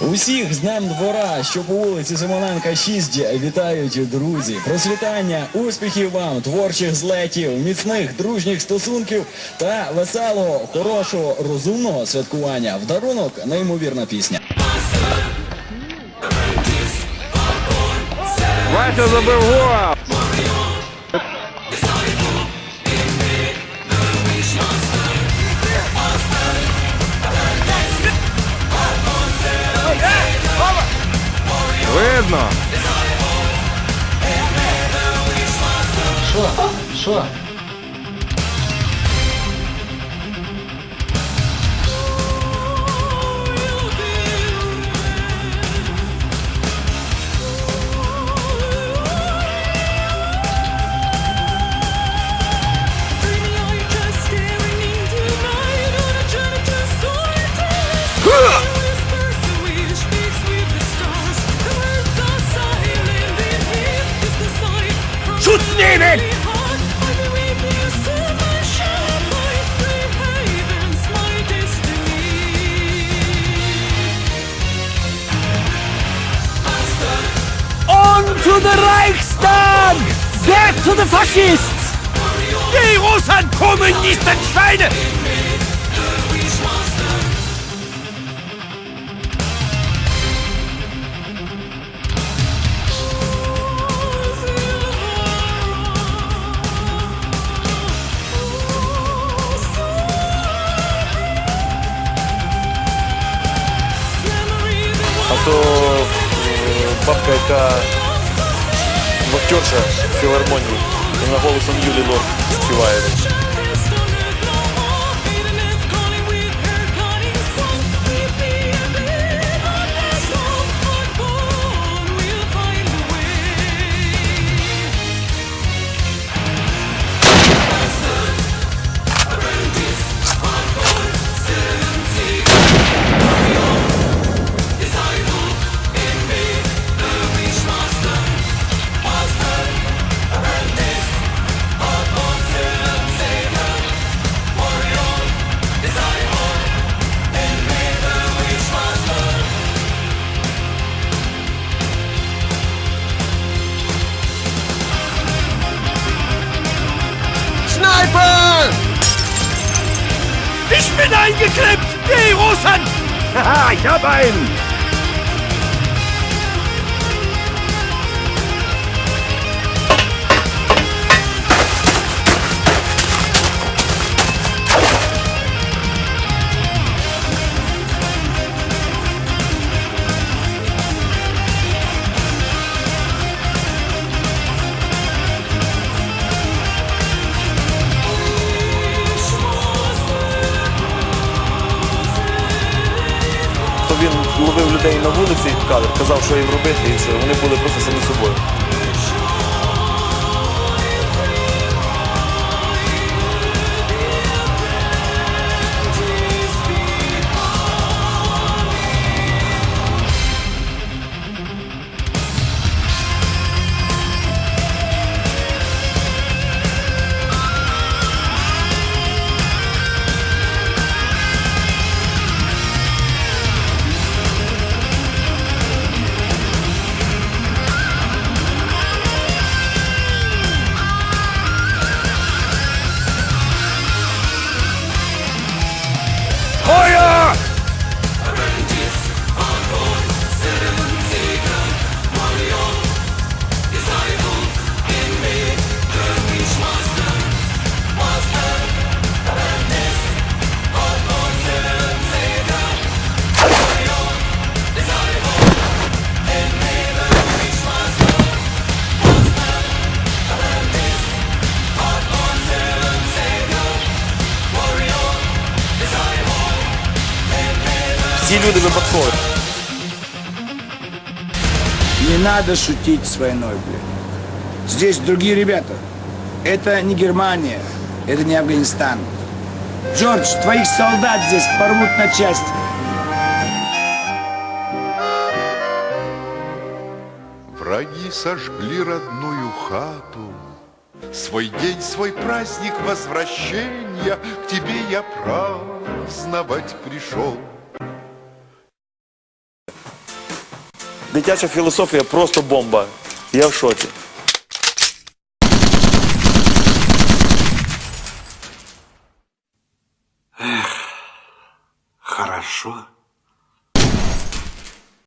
Усіх з Днем двора, що по вулиці Симоненка 6 вітають друзі. Процвітання, успіхів вам, творчих злетів, міцних дружніх стосунків та веселого, хорошого, розумного святкування. В дарунок неймовірна пісня. Вася забив гол! Видно. Що? Що? damn! On to the Reichstag! Death to the fascists! Die Russen kommen nicht in Schweine! бабка, яка вахтерша в філармонії, вона голосом Юлі Лорд співає. Eingeklemmt! Die Russen! Haha, ich hab einen! він ловив людей на вулиці, кадр, казав, що їм робити, і все. Вони були просто самі собою. Всі люди випадкові. Не надо шутить с войной, блядь. Здесь другие ребята. Это не Германия, это не Афганистан. Джордж, твоих солдат здесь порвут на части. Враги сожгли родную хату, Свой день, свой праздник возвращения К тебе я праздновать пришел. Дитяча філософія просто бомба. Я в шоці. Хорошо